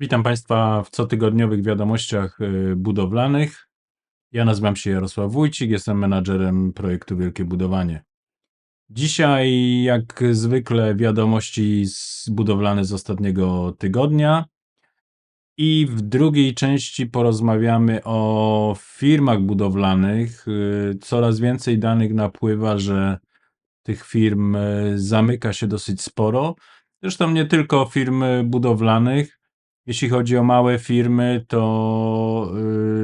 Witam Państwa w cotygodniowych wiadomościach y, budowlanych. Ja nazywam się Jarosław Wójcik, jestem menadżerem projektu Wielkie Budowanie. Dzisiaj, jak zwykle, wiadomości budowlane z ostatniego tygodnia. I w drugiej części porozmawiamy o firmach budowlanych. Y, Coraz więcej danych napływa, że tych firm y, zamyka się dosyć sporo. Zresztą nie tylko firmy budowlanych. Jeśli chodzi o małe firmy, to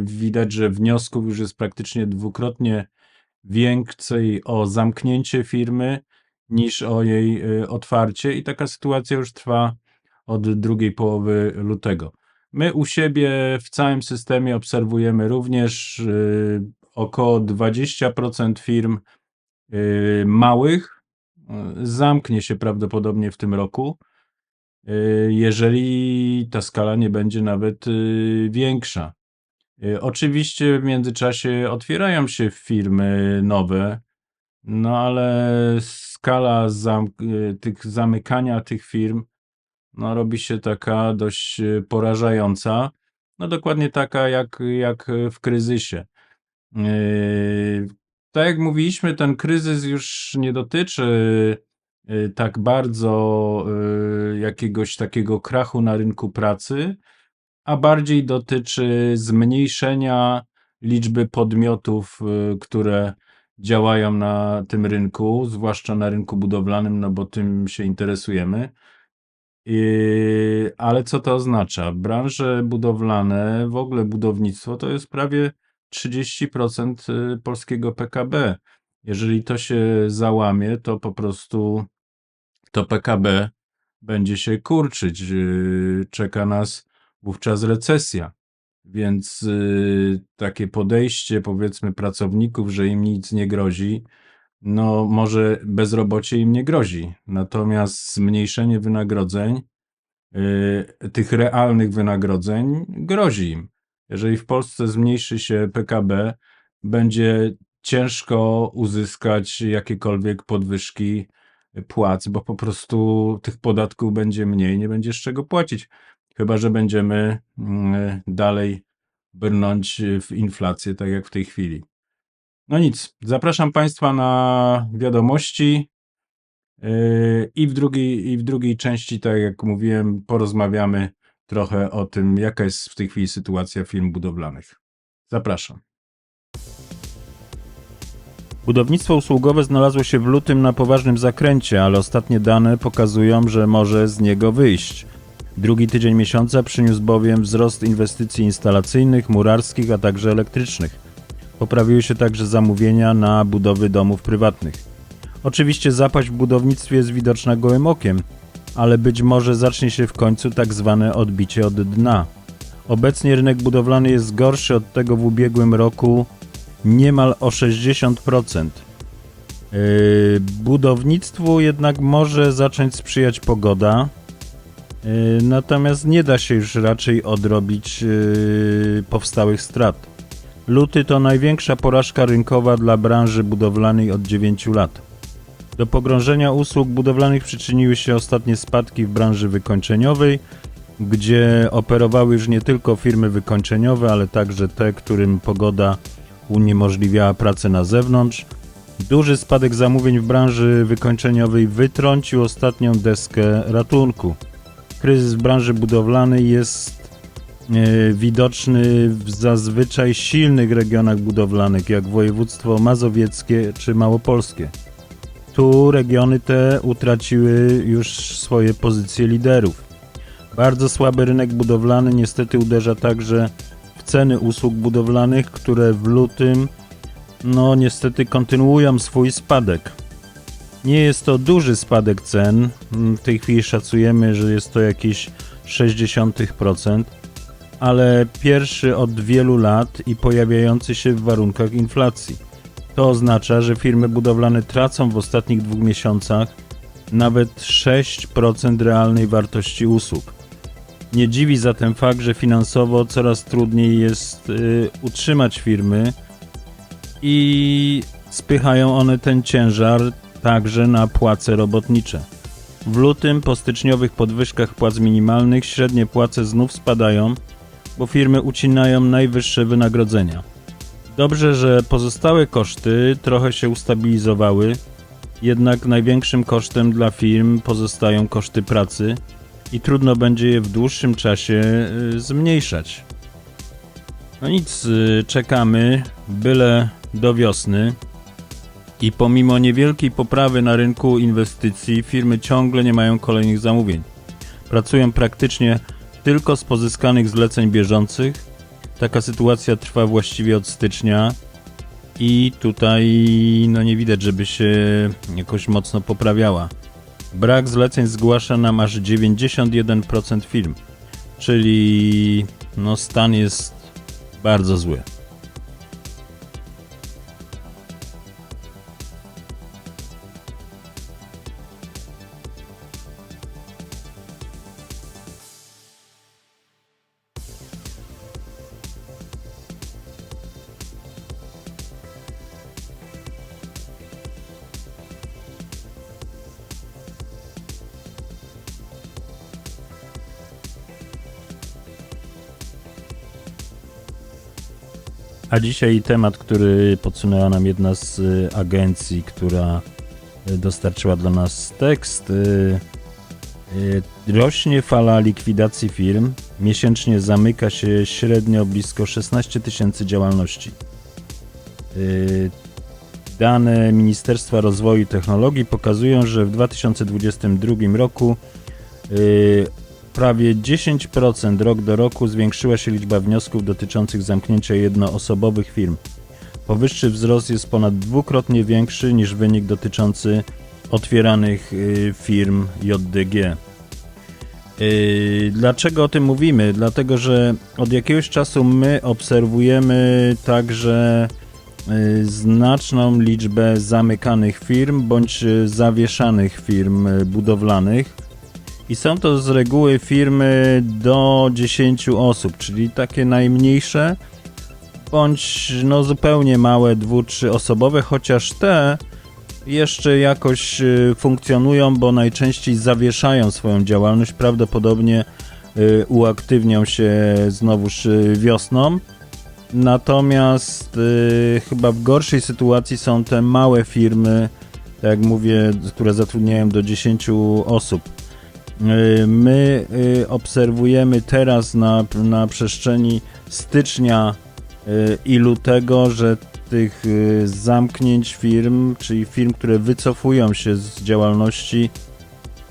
y, widać, że wniosków już jest praktycznie dwukrotnie więcej o zamknięcie firmy niż o jej y, otwarcie, i taka sytuacja już trwa od drugiej połowy lutego. My u siebie w całym systemie obserwujemy również y, około 20% firm małych. Zamknie się prawdopodobnie w tym roku jeżeli ta skala nie będzie nawet y, większa. Y, Oczywiście w międzyczasie otwierają się firmy nowe, no ale skala zam y, tych zamykania tych firm no, robi się taka dość y, porażająca. No dokładnie taka jak, jak w kryzysie. Yy, tak jak mówiliśmy, ten kryzys już nie dotyczy y, tak bardzo y, jakiegoś takiego krachu na rynku pracy, a bardziej dotyczy zmniejszenia liczby podmiotów, y, które działają na tym rynku, zwłaszcza na rynku budowlanym, no bo tym się interesujemy. Ale co to oznacza? Branże budowlane, w ogóle budownictwo to jest prawie 30% y, polskiego PKB. Jeżeli to się załamie, to po prostu to PKB będzie się kurczyć. Yy, Czeka nas wówczas recesja. Więc yy, takie podejście, powiedzmy, pracowników, że im nic nie grozi, no może bezrobocie im nie grozi. Natomiast zmniejszenie wynagrodzeń, yy, tych realnych wynagrodzeń, grozi im. Jeżeli w Polsce zmniejszy się PKB, będzie ciężko uzyskać jakiekolwiek podwyżki płac, bo po prostu tych podatków będzie mniej, nie będzie z czego płacić. Chyba, że będziemy mm, dalej brnąć w inflację, tak jak w tej chwili. No nic, zapraszam Państwa na wiadomości. Yy, I w, drugiej, I w drugiej części, tak jak mówiłem, porozmawiamy trochę o tym, jaka jest w tej chwili sytuacja firm budowlanych. Zapraszam. Budownictwo usługowe znalazło się w lutym na poważnym zakręcie, ale ostatnie dane pokazują, że może z niego wyjść. Drugi tydzień miesiąca przyniósł bowiem wzrost inwestycji instalacyjnych, murarskich, a także elektrycznych. Poprawiły się także zamówienia na budowy domów prywatnych. Oczywiście zapaść w budownictwie jest widoczna gołym okiem, ale być może zacznie się w końcu tak zwane odbicie od dna. Obecnie rynek budowlany jest gorszy od tego w ubiegłym roku niemal o 60%. Yy, budownictwu jednak może zacząć sprzyjać pogoda, yy, natomiast nie da się już raczej odrobić yy, powstałych strat. Luty to największa porażka rynkowa dla branży budowlanej od 9 lat. Do pogrążenia usług budowlanych przyczyniły się ostatnie spadki w branży wykończeniowej, gdzie operowały już nie tylko firmy wykończeniowe, ale także te, którym pogoda uniemożliwiała pracę na zewnątrz. Duży spadek zamówień w branży wykończeniowej wytrącił ostatnią deskę ratunku. Kryzys w branży budowlanej jest e, widoczny w zazwyczaj silnych regionach budowlanych, jak województwo mazowieckie czy małopolskie. Tu regiony te utraciły już swoje pozycje liderów. Bardzo słaby rynek budowlany niestety uderza także ceny usług budowlanych, które w lutym no niestety kontynuują swój spadek. Nie jest to duży spadek cen. W tej chwili szacujemy, że jest to jakieś 0,6%, ale pierwszy od wielu lat i pojawiający się w warunkach inflacji. To oznacza, że firmy budowlane tracą w ostatnich dwóch miesiącach nawet 6% realnej wartości usług. Nie dziwi zatem fakt, że finansowo coraz trudniej jest y, utrzymać firmy i spychają one ten ciężar także na płace robotnicze. W lutym po styczniowych podwyżkach płac minimalnych średnie płace znów spadają, bo firmy ucinają najwyższe wynagrodzenia. Dobrze, że pozostałe koszty trochę się ustabilizowały, jednak największym kosztem dla firm pozostają koszty pracy i trudno będzie je w dłuższym czasie y, zmniejszać. No nic, y, czekamy, byle do wiosny. I pomimo niewielkiej poprawy na rynku inwestycji, firmy ciągle nie mają kolejnych zamówień. Pracują praktycznie tylko z pozyskanych zleceń bieżących. Taka sytuacja trwa właściwie od stycznia i tutaj no nie widać, żeby się jakoś mocno poprawiała. Brak zleceń zgłasza nam aż 91% firm, czyli no stan jest bardzo zły. A dzisiaj temat, który podsunęła nam jedna z y, agencji, która y, dostarczyła dla nas tekst. y, Rośnie fala likwidacji firm. Miesięcznie zamyka się średnio blisko 16 tysięcy działalności. Dane Ministerstwa Rozwoju i Technologii pokazują, że w 2022 roku prawie 10% rok do roku zwiększyła się liczba wniosków dotyczących zamknięcia jednoosobowych firm. Powyższy wzrost jest ponad dwukrotnie większy niż wynik dotyczący otwieranych y, firm JDG. Y, Dlaczego o tym mówimy? Dlatego, że od jakiegoś czasu my obserwujemy także y, znaczną liczbę zamykanych firm bądź zawieszanych firm budowlanych. I są to z reguły firmy do 10 osób, czyli takie najmniejsze, bądź no zupełnie małe, dwu, osobowe, chociaż te jeszcze jakoś y, funkcjonują, bo najczęściej zawieszają swoją działalność, prawdopodobnie y, uaktywnią się znowuż y, wiosną. Natomiast chyba w gorszej sytuacji są te małe firmy, tak jak mówię, które zatrudniają do 10 osób. Y, My y, obserwujemy teraz na, na przestrzeni stycznia y, i lutego, że tych zamknięć firm, czyli firm, które wycofują się z działalności,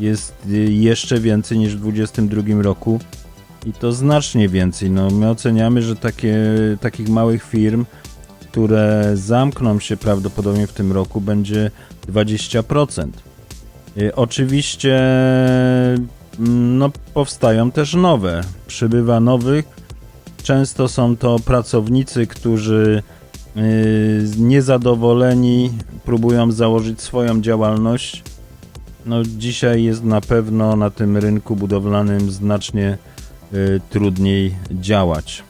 jest jeszcze więcej niż w 2022 roku. I to znacznie więcej. No, my oceniamy, że takie, takich małych firm, które zamkną się prawdopodobnie w tym roku, będzie 20%. Y, Oczywiście mm, no, powstają też nowe. Przybywa nowych. Często są to pracownicy, którzy y, niezadowoleni próbują założyć swoją działalność. No, dzisiaj jest na pewno na tym rynku budowlanym znacznie y, trudniej działać.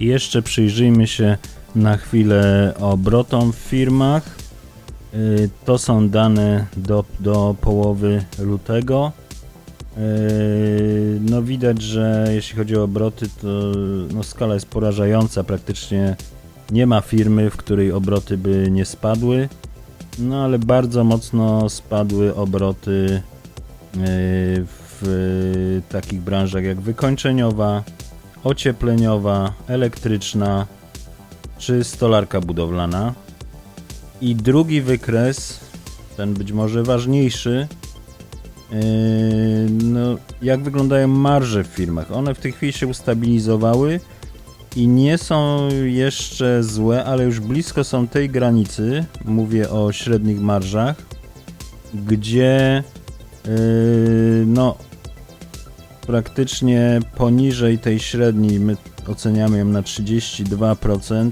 I jeszcze przyjrzyjmy się na chwilę obrotom w firmach. Y, To są dane do, do połowy lutego. Y, No widać, że jeśli chodzi o obroty, to no skala jest porażająca. Praktycznie nie ma firmy, w której obroty by nie spadły. No ale bardzo mocno spadły obroty y, w takich branżach jak wykończeniowa, ociepleniowa, elektryczna czy stolarka budowlana. I drugi wykres, ten być może ważniejszy, yy, no, jak wyglądają marże w firmach. One w tej chwili się ustabilizowały i nie są jeszcze złe, ale już blisko są tej granicy, mówię o średnich marżach, gdzie yy, no praktycznie poniżej tej średniej, my oceniamy ją na 32%,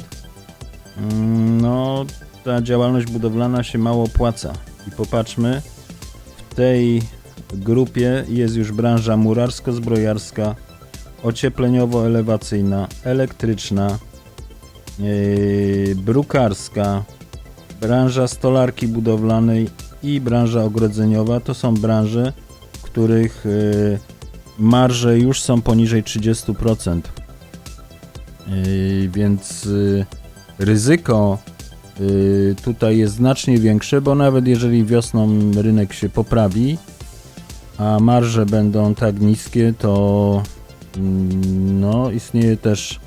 mm, no ta działalność budowlana się mało opłaca. I popatrzmy, w tej grupie jest już branża murarsko-zbrojarska, ociepleniowo-elewacyjna, elektryczna, yy, brukarska, branża stolarki budowlanej i branża ogrodzeniowa to są branże, których y, marże już są poniżej 30%. Y, Więc y, ryzyko tutaj jest znacznie większe, bo nawet jeżeli wiosną rynek się poprawi, a marże będą tak niskie, to mm, no, istnieje też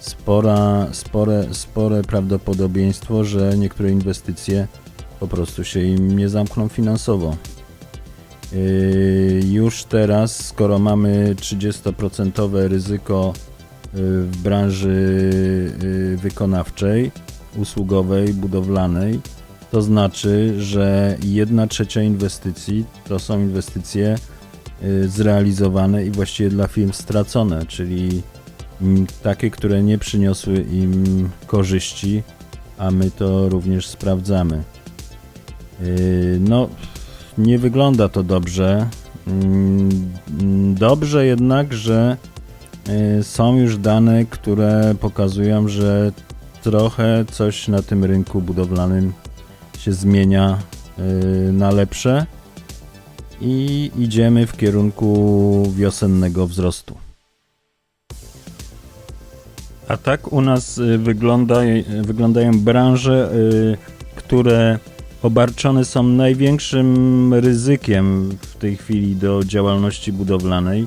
spora, spore, spore prawdopodobieństwo, że niektóre inwestycje po prostu się im nie zamkną finansowo. Yy, Już teraz, skoro mamy 30% ryzyko yy, w branży wykonawczej, usługowej, budowlanej, to znaczy, że 1 trzecia inwestycji to są inwestycje yy, zrealizowane i właściwie dla firm stracone, czyli mm, takie, które nie przyniosły im korzyści, a my to również sprawdzamy. Yy, No, nie wygląda to dobrze. Mm, Dobrze jednak, że yy, są już dane, które pokazują, że trochę coś na tym rynku budowlanym się zmienia yy, na lepsze i idziemy w kierunku wiosennego wzrostu. A tak u nas y, wygląda, wyglądają branże, y, które obarczone są największym ryzykiem w tej chwili do działalności budowlanej.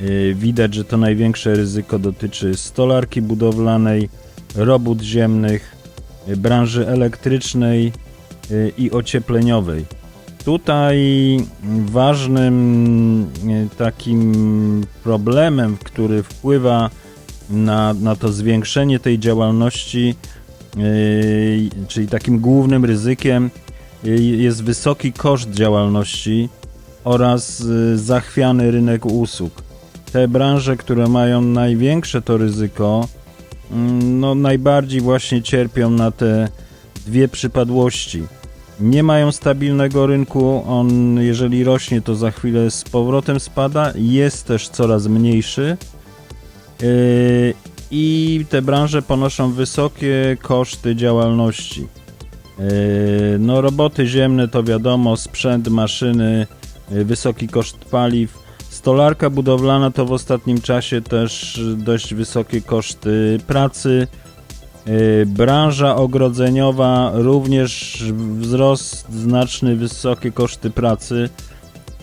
Y, Widać, że to największe ryzyko dotyczy stolarki budowlanej, robót ziemnych, y, branży elektrycznej y, i ociepleniowej. Tutaj ważnym y, takim problemem, który wpływa na, na to zwiększenie tej działalności, czyli takim głównym ryzykiem jest wysoki koszt działalności oraz zachwiany rynek usług. Te branże, które mają największe to ryzyko, no najbardziej właśnie cierpią na te dwie przypadłości. Nie mają stabilnego rynku, on jeżeli rośnie, to za chwilę z powrotem spada, jest też coraz mniejszy. Yy, i te branże ponoszą wysokie koszty działalności. Yy, No, roboty ziemne to wiadomo, sprzęt, maszyny, yy, wysoki koszt paliw. Stolarka budowlana to w ostatnim czasie też dość wysokie koszty pracy. Yy, Branża ogrodzeniowa również wzrost znaczny, wysokie koszty pracy.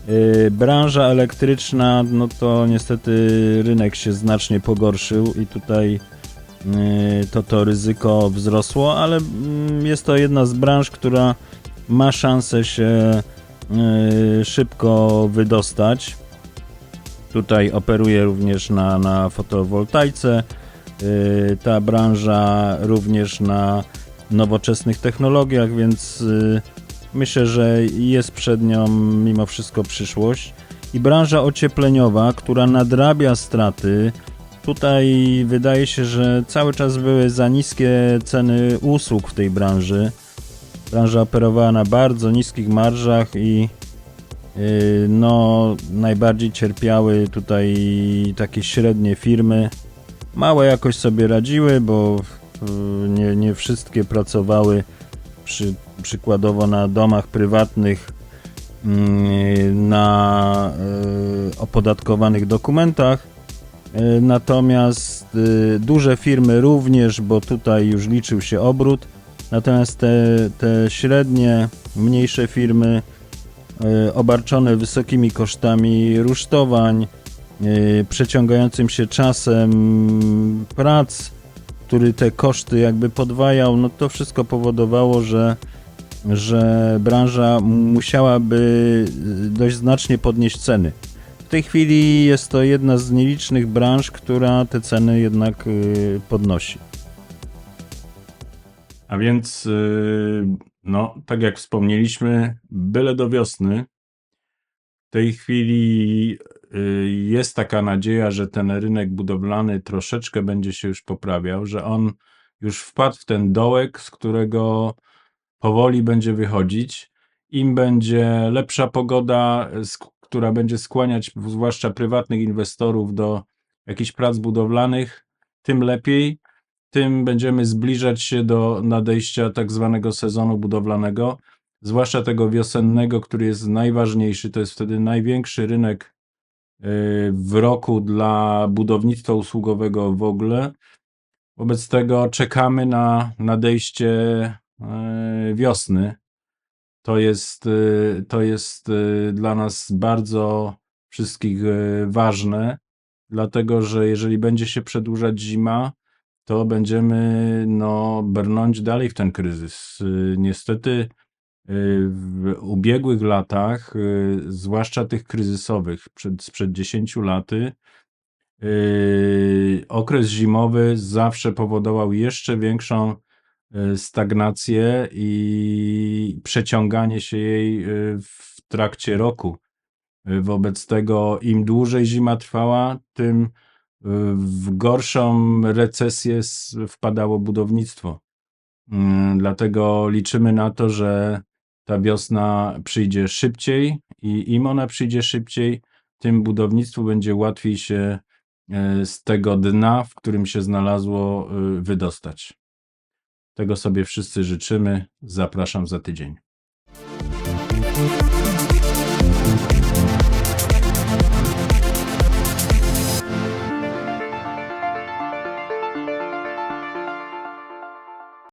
Yy, Branża elektryczna, no to niestety rynek się znacznie pogorszył i tutaj yy, to, to ryzyko wzrosło, ale mm, jest to jedna z branż, która ma szansę się szybko wydostać. Tutaj operuje również na, na fotowoltaice. Yy, Ta branża również na nowoczesnych technologiach, więc yy, Myślę, że jest przed nią mimo wszystko przyszłość. I branża ociepleniowa, która nadrabia straty. Tutaj wydaje się, że cały czas były za niskie ceny usług w tej branży. Branża operowała na bardzo niskich marżach i no, najbardziej cierpiały tutaj takie średnie firmy. Małe jakoś sobie radziły, bo yy, nie, nie wszystkie pracowały przy, przykładowo na domach prywatnych mm, na y, opodatkowanych dokumentach. Y, Natomiast y, duże firmy również, bo tutaj już liczył się obrót. Natomiast te, te średnie, mniejsze firmy y, obarczone wysokimi kosztami rusztowań, y, przeciągającym się czasem prac, który te koszty jakby podwajał, no to wszystko powodowało, że, że branża musiałaby y, dość znacznie podnieść ceny. W tej chwili jest to jedna z nielicznych branż, która te ceny jednak podnosi. A więc, no, tak jak wspomnieliśmy, byle do wiosny. W tej chwili yy, jest taka nadzieja, że ten rynek budowlany troszeczkę będzie się już poprawiał, że on już wpadł w ten dołek, z którego powoli będzie wychodzić. Im będzie lepsza pogoda, która będzie skłaniać zwłaszcza prywatnych inwestorów do jakichś prac budowlanych, tym lepiej tym będziemy zbliżać się do nadejścia tak zwanego sezonu budowlanego. zwłaszcza tego wiosennego, który jest najważniejszy. To jest wtedy największy rynek y, w roku dla budownictwa usługowego w ogóle. Wobec tego czekamy na nadejście e, wiosny. To jest, y, to jest dla nas bardzo wszystkich ważne, dlatego że jeżeli będzie się przedłużać zima, to będziemy no, brnąć dalej w ten kryzys. Y, Niestety y, w ubiegłych latach, y, zwłaszcza tych kryzysowych przed, sprzed 10 laty, okres zimowy zawsze powodował jeszcze większą stagnację i przeciąganie się jej w trakcie roku. Wobec tego im dłużej zima trwała, tym w gorszą recesję wpadało budownictwo. Yy, Dlatego liczymy na to, że ta wiosna przyjdzie szybciej i im ona przyjdzie szybciej, tym budownictwu będzie łatwiej się e, z tego dna, w którym się znalazło, y, wydostać. Tego sobie wszyscy życzymy. Zapraszam za tydzień.